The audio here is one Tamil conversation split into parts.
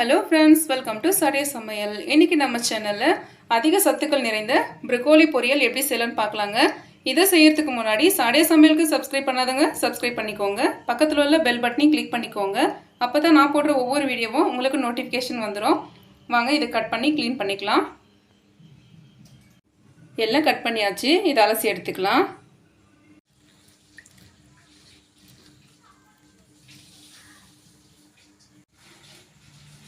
ஹலோ ஃப்ரெண்ட்ஸ் வெல்கம் டு சரிய சமையல் இன்னைக்கு நம்ம சேனலில் அதிக சத்துக்கள் நிறைந்த ப்ரொக்கோலி பொரியல் எப்படி செய்யலாம்னு பார்க்கலாங்க. இதை செய்யறதுக்கு முன்னாடி சடைய சமையலுக்கு சப்ஸ்கிரைப் பண்ணாதவங்க சப்ஸ்கிரைப் பண்ணிக்கோங்க. பக்கத்தில் உள்ள பெல் பட்டனையும் கிளிக் பண்ணிக்கோங்க. அப்போ தான் நான் போடுற ஒவ்வொரு வீடியோவும் உங்களுக்கு நோட்டிஃபிகேஷன் வந்துடும் வாங்க இதை கட் பண்ணி க்ளீன் பண்ணிக்கலாம். எல்லாம் கட் பண்ணியாச்சு. இதை அலசி எடுத்துக்கலாம்.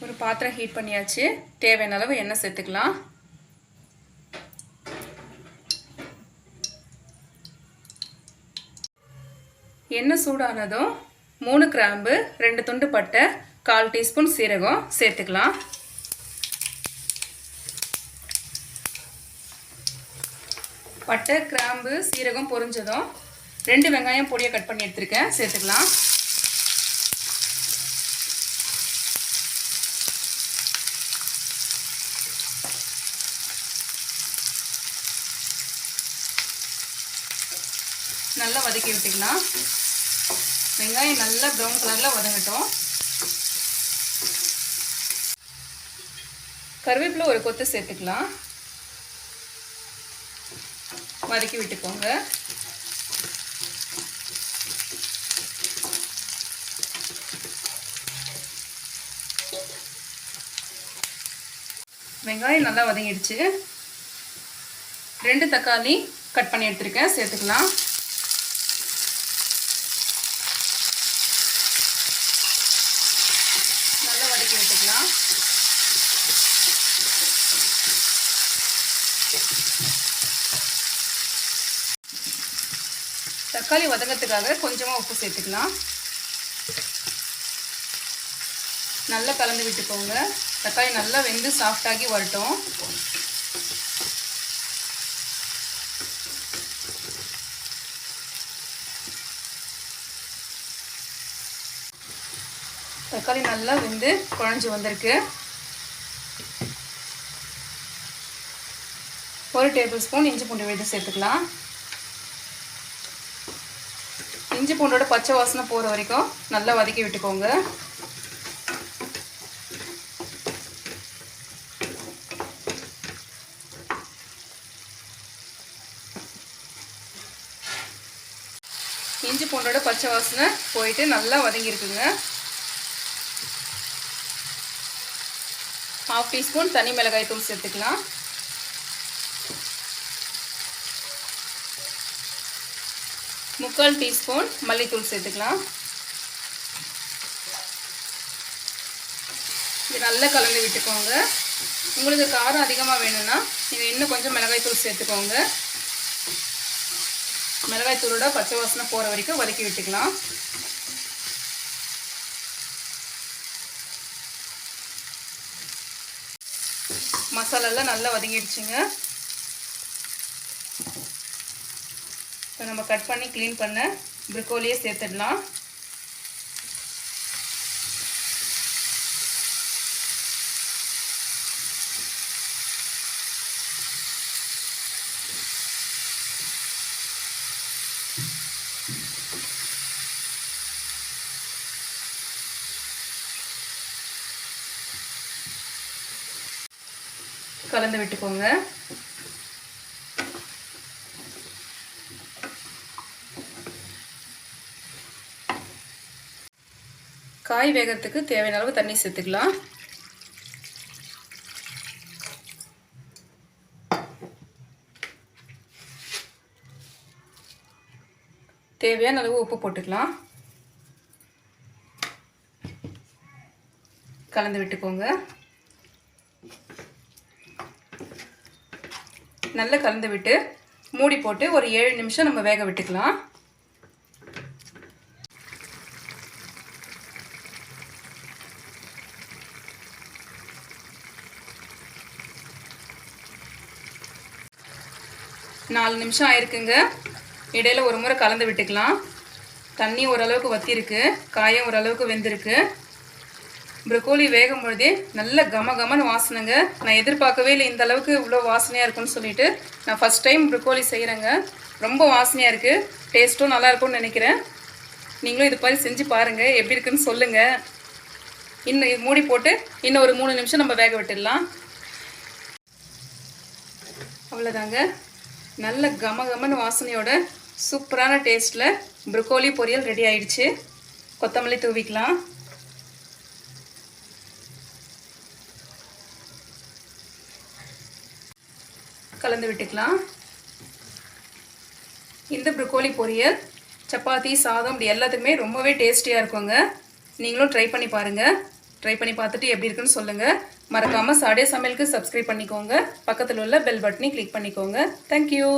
ஒரு பாத்திரம் ஹீட் பண்ணியாச்சு. தேவையான அளவு எண்ணெய் சேர்த்துக்கலாம். எண்ணெய் சூடானதும் மூணு கிராம்பு ரெண்டு துண்டு பட்டை கால் டீஸ்பூன் சீரகம் சேர்த்துக்கலாம். பட்டை கிராம்பு சீரகம் பொரிஞ்சதும் ரெண்டு வெங்காயம் பொடியை கட் பண்ணி எடுத்துருக்கேன். சேர்த்துக்கலாம். நல்லா வதக்கி விட்டுக்கலாம். வெங்காயம் நல்லா ப்ரௌன் கலரில் வதங்கட்டும். கருவேப்பிலை ஒரு கொத்து சேர்த்துக்கலாம். வதக்கி விட்டுக்கோங்க. வெங்காயம் நல்லா வதங்கிடுச்சு. ரெண்டு தக்காளி கட் பண்ணி எடுத்துருக்கேன் சேர்த்துக்கலாம் நல்லா வதக்கி விட்டுக்கலாம் தக்காளி வதங்கிறதுக்காக கொஞ்சமாக உப்பு சேர்த்துக்கலாம். நல்லா கலந்து விட்டுக்கோங்க. தக்காளி நல்லா வெந்து சாஃப்டாகி வரட்டும். தக்காளி நல்லா வெந்து குழஞ்சி வந்திருக்கு. ஒரு டேபிள் ஸ்பூன் இஞ்சி பூண்டு விழுது சேர்த்துக்கலாம். இஞ்சி பூண்டோட பச்சை வாசனை போகிற வரைக்கும் நல்லா வதக்கி விட்டுக்கோங்க. இஞ்சி பூண்டோட பச்சை வாசனை போயிட்டு நல்லா வதங்கியிருக்குங்க. ஹாஃப் டீஸ்பூன் தனி மிளகாய் தூள் சேர்த்துக்கலாம். முக்கால் டீஸ்பூன் மல்லித்தூள் சேர்த்துக்கலாம். இது நல்லா கலந்து விட்டுக்கோங்க. உங்களுக்கு காரம் அதிகமாக வேணும்னா நீங்கள் இன்னும் கொஞ்சம் மிளகாய் தூள் சேர்த்துக்கோங்க. மிளகாய் தூளோட பச்சை வாசனை போகிற வரைக்கும் வதக்கி விட்டுக்கலாம். மசாலாலாம் நல்லா வதங்கிடுச்சுங்க. இப்போ நம்ம கட் பண்ணி க்ளீன் பண்ண ப்ரிக்கோலியே சேர்த்துடலாம். கலந்து விட்டுக்கோங்க. காய் வேகிறதுக்கு தேவையான அளவு தண்ணி சேர்த்துக்கலாம். தேவையான அளவு உப்பு போட்டுக்கலாம். கலந்து விட்டுக்கோங்க. நல்லா கலந்து விட்டு மூடி போட்டு ஒரு ஏழு நிமிஷம் நம்ம வேக விட்டுக்கலாம். நாலு நிமிஷம் ஆயிருக்குங்க. இடையில ஒரு முறை கலந்து விட்டுக்கலாம். தண்ணி ஓரளவுக்கு வத்திருக்கு. காயம் ஓரளவுக்கு வெந்திருக்கு. ப்ரொக்கோலி வேகும் பொழுதே நல்ல கம கமன்னு வாசனைங்க. நான் எதிர்பார்க்கவே இல்லை இந்த அளவுக்கு இவ்வளோ வாசனையாக இருக்குன்னு சொல்லிட்டு. நான் ஃபஸ்ட் டைம் ப்ரொக்கோலி செய்கிறேங்க ரொம்ப வாசனையாக இருக்குது டேஸ்ட்டும் நல்லாயிருக்கும்னு நினைக்கிறேன். நீங்களும் இது மாதிரி செஞ்சு பாருங்கள் எப்படி இருக்குன்னு சொல்லுங்கள் இன்னும் இது மூடி போட்டு இன்னும் ஒரு மூணு நிமிஷம் நம்ம வேக விட்டுடலாம். அவ்வளோதாங்க நல்ல கம கமன்னு வாசனையோட சூப்பரான டேஸ்ட்டில் ப்ரொக்கோலி பொரியல் ரெடி ஆயிடுச்சு. கொத்தமல்லி தூவிக்கலாம். கலந்து விட்டுக்கலாம். இந்த ப்ரொக்கோலி பொரியல் சப்பாத்தி சாதம் இப்படி எல்லாத்துக்குமே ரொம்பவே டேஸ்டியாக இருக்குங்க. நீங்களும் ட்ரை பண்ணி பாருங்கள் ட்ரை பண்ணி பார்த்துட்டு எப்படி இருக்குன்னு சொல்லுங்கள் மறக்காமல் சாடே சமையலுக்கு சப்ஸ்கிரைப் பண்ணிக்கோங்க. பக்கத்தில் உள்ள பெல் பட்டனையும் கிளிக் பண்ணிக்கோங்க. தேங்க்யூ